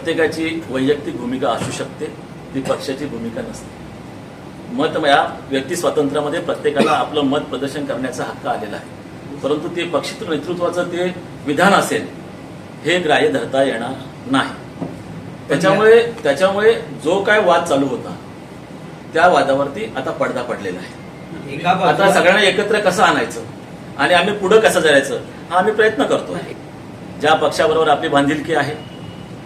प्रत्येकाची वैयक्तिक भूमिका असू शकते ती पक्षाची भूमिका नसते. मत या व्यक्ती स्वातंत्र्यामध्ये प्रत्येकाला आपलं मत प्रदर्शन करण्याचा हक्क आलेला आहे. परंतु ते पक्ष नेतृत्वाचं ते विधान असेल हे ग्राह्य धरता येणार नाही. त्याच्यामुळे त्याच्यामुळे जो काय वाद चालू होता त्या वादावरती आता पडदा पडलेला आहे. आता सगळ्यांना एकत्र कसं आणायचं? आणि आम्ही पुढं कसं जायचं? हा आम्ही प्रयत्न करतो ज्या पक्षाबरोबर आपली बांधिलकी आहे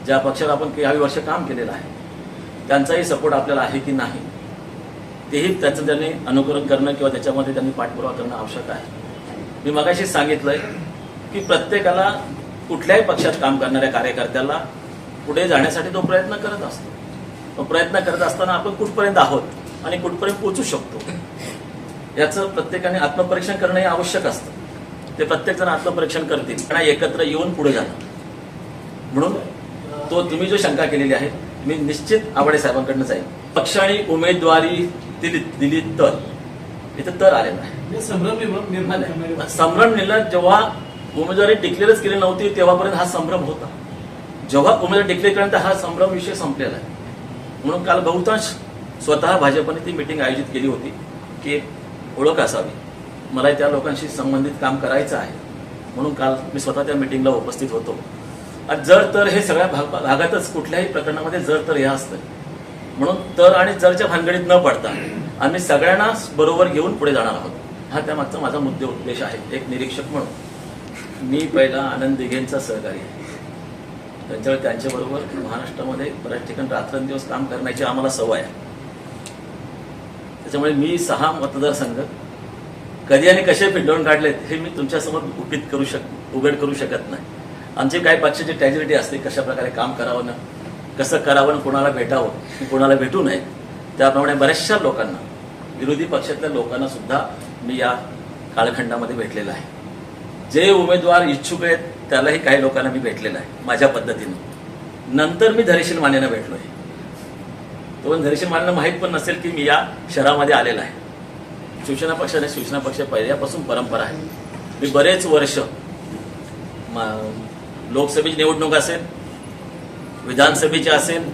ज्या पक्षाला आपण काही वर्ष काम केलेलं आहे त्यांचाही सपोर्ट आपल्याला आहे की नाही तेही त्याचं त्यांनी अनुकरण करणं किंवा त्याच्यामध्ये त्यांनी पाठपुरावा करणं आवश्यक आहे. मी मगाशी सांगितलंय की प्रत्येकाला कुठल्याही पक्षात काम करणाऱ्या कार्यकर्त्याला पुढे जाण्यासाठी तो प्रयत्न करत असतो. तो प्रयत्न करत असताना आपण कुठपर्यंत आहोत आणि कुठपर्यंत पोहोचू शकतो? याचं प्रत्येकाने आत्मपरीक्षण करणं हे आवश्यक असतं. ते प्रत्येक जण आत्मपरीक्षण करतील. आणि एकत्र येऊन पुढे जाणार म्हणून तो तुम्ही जो शंका केलेली आहे मी निश्चित आवाडे साहेबांकडनं जाईल पक्ष आणि उमेदवारी दिली दिली तर. इथं तर आलेला आहे. संभ्रम निर्माण- जेव्हा उमेदवारी डिक्लेअरच केली नव्हती तेव्हापर्यंत हा संभ्रम होता. जेव्हा उमेदवारी डिक्लेअर केल्यानंतर हा संभ्रम विषय संपलेला आहे. म्हणून काल बहुतांश स्वतः भाजपने ती मिटिंग आयोजित केली होती की ओळख असावी. मला त्या लोकांशी संबंधित काम करायचं आहे. म्हणून काल मी स्वतः त्या मिटिंगला उपस्थित होतो. जर तर हे सगळ्या भाग- भागातच कुठल्याही प्रकरणामध्ये जर तर हे असतं म्हणून तर आणि जरच्या भानगडीत न पडता आम्ही सगळ्यांना बरोबर घेऊन पुढे जाणार आहोत. हा त्यामागचा माझा मुद्दे उद्देश आहे. एक निरीक्षक म्हणून. मी पहिला आनंद दिघेंचा सहकारी आहे. त्यांच्यावर त्यांच्याबरोबर महाराष्ट्रामध्ये बऱ्याच ठिकाणी रात्रंदिवस काम करण्याची आम्हाला सवय आहे. त्याच्यामुळे मी सहा मतदारसंघ कधी आणि कसे पिंडवून काढलेत हे मी तुमच्यासमोर उपित करू शक उघड करू शकत नाही. आमचे काही पक्षाची ट्रॅजिडिटी असते कशा प्रकारे काम करावं ना कसं करावं आणि कोणाला भेटावं कोणाला भेटू नये. त्याप्रमाणे बऱ्याचशा लोकांना विरोधी पक्षातल्या लोकांना सुद्धा मी या कालखंडामध्ये भेटलेला आहे. जे उमेदवार इच्छुक आहेत त्यालाही काही लोकांना मी भेटलेला आहे माझ्या पद्धतीनं. नंतर मी धरेशील मानेनं आहे तो पण धरेशील मानेनं माहीत पण नसेल की मी या शहरामध्ये आलेला आहे. शिवसेना पक्षाने शिवसेना पक्ष पहिल्यापासून परंपरा आहे. मी बरेच वर्ष लोकसभेची निवडणूक असेल विधानसभेची असेल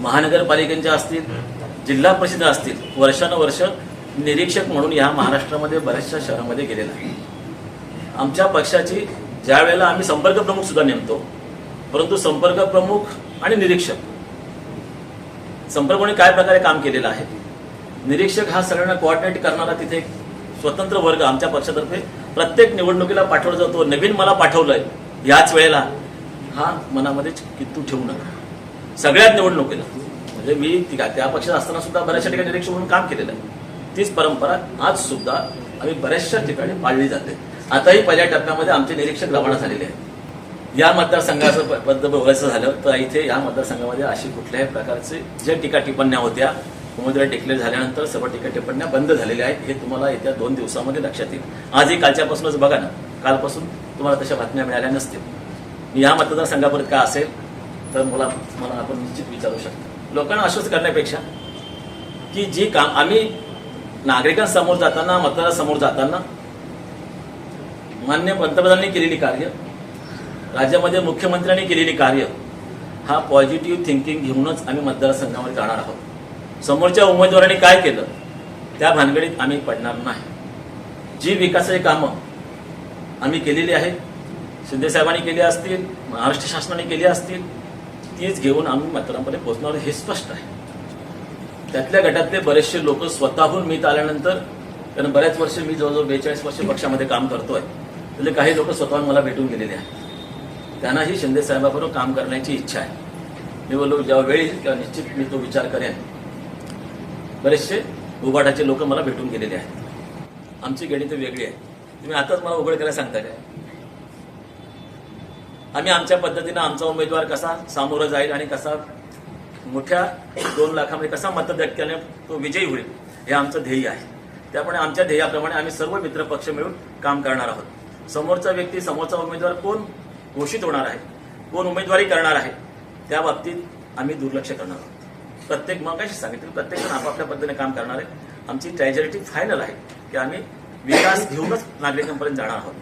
महानगरपालिकेच्या असतील जिल्हा परिषद असतील वर्षानुवर्ष निरीक्षक म्हणून या महाराष्ट्रामध्ये बऱ्याचशा शहरामध्ये गेलेला आहे. आमच्या पक्षाची ज्या वेळेला आम्ही संपर्क प्रमुख सुद्धा नेमतो परंतु संपर्क प्रमुख आणि निरीक्षक संपर्कने काय प्रकारे काम केलेलं आहे? निरीक्षक हा सगळ्यांना कोऑर्डिनेट करणारा तिथे एक स्वतंत्र वर्ग आमच्या पक्षातर्फे प्रत्येक निवडणुकीला पाठवला जातो. नवीन मला पाठवलंय याच वेळेला हा मनामध्ये कितू ठेवू नका. सगळ्यात निवडणुकीला. म्हणजे मी ती- त्या पक्षात असताना सुद्धा बऱ्याचशा ठिकाणी निरीक्षक म्हणून काम केलेलं आहे. तीच परंपरा आज सुद्धा आम्ही बऱ्याचशा ठिकाणी पाळली जाते. आताही पहिल्या टप्प्यामध्ये आमचे निरीक्षक रवाना झालेले आहेत. या मतदारसंघाचं प- पद्ध बघायचं झालं तर इथे या मतदारसंघामध्ये अशी कुठल्याही प्रकारचे जे टीका टिप्पण्या होत्या उमेदवार डिक्लेअर झाल्यानंतर सर्व टीका टिप्पण्या बंद झालेल्या आहेत हे तुम्हाला येत्या दोन दिवसामध्ये लक्षात येईल. आजही कालच्यापासूनच बघा ना कालपासून तुम्हाला तशा बातम्या मिळाल्या नसतील. मी या मतदारसंघापर्यंत का असेल तर मला मला आपण निश्चित विचारू शकतो. लोकांना आश्वस्त करण्यापेक्षा की जी काम आम्ही नागरिकांसमोर जाताना मतदारासमोर जाताना मान्य पंतप्रधानांनी केलेली कार्य राज्यामध्ये मुख्यमंत्र्यांनी केलेली कार्य हा पॉझिटिव्ह थिंकिंग घेऊनच आम्ही मतदारसंघामध्ये जाणार आहोत. समोरच्या उमेदवारांनी काय केलं त्या भानगडीत आम्ही पडणार नाही. जी विकासाची कामं आम्ही केलेली आहेत शिंदेसाहेबांनी केली असतील महाराष्ट्र शासनाने केली असतील तीच घेऊन आम्ही मतदारांपर्यंत पोहोचणार हे स्पष्ट आहे. त्यातल्या गटातले बरेचसे लोक स्वतःहून मीत आल्यानंतर कारण बऱ्याच वर्ष मी जवळजवळ बेचाळीस वर्ष पक्षामध्ये काम करतोय त्यातले काही लोक स्वतःहून मला भेटून गेलेले आहेत. त्यांनाही शिंदे साहेबाबरोबर काम करण्याची इच्छा आहे. मी बोललो जेव्हा वेळ येईल तेव्हा निश्चित मी तो विचार करेन. बरेचसे उभाटाचे लोक मला भेटून गेलेले आहेत. आमची गणित वेगळी आहे तुम्ही आताच मला उघड करायला सांगता काय? आम्ही आमच्या पद्धतीनं आमचा उमेदवार कसा सामोरं जाईल आणि कसा मोठ्या दोन लाखामध्ये कसा मतदाक्याने तो विजयी होईल हे आमचं ध्येय आहे. त्यामुळे आमच्या ध्येयाप्रमाणे आम्ही सर्व मित्र पक्ष मिळून काम करणार आहोत. समोरचा व्यक्ती समोरचा उमेदवार कोण घोषित होणार आहे? कोण उमेदवारी करणार आहे? त्या बाबतीत आम्ही दुर्लक्ष करणार आहोत. प्रत्येक मग कशी सांगितलं प्रत्येक जण आपापल्या पद्धतीने काम करणार आहे. आमची ट्रॅजेरिटी फायनल आहे की आम्ही विकास घेऊनच नागरिकांपर्यंत जाणार आहोत.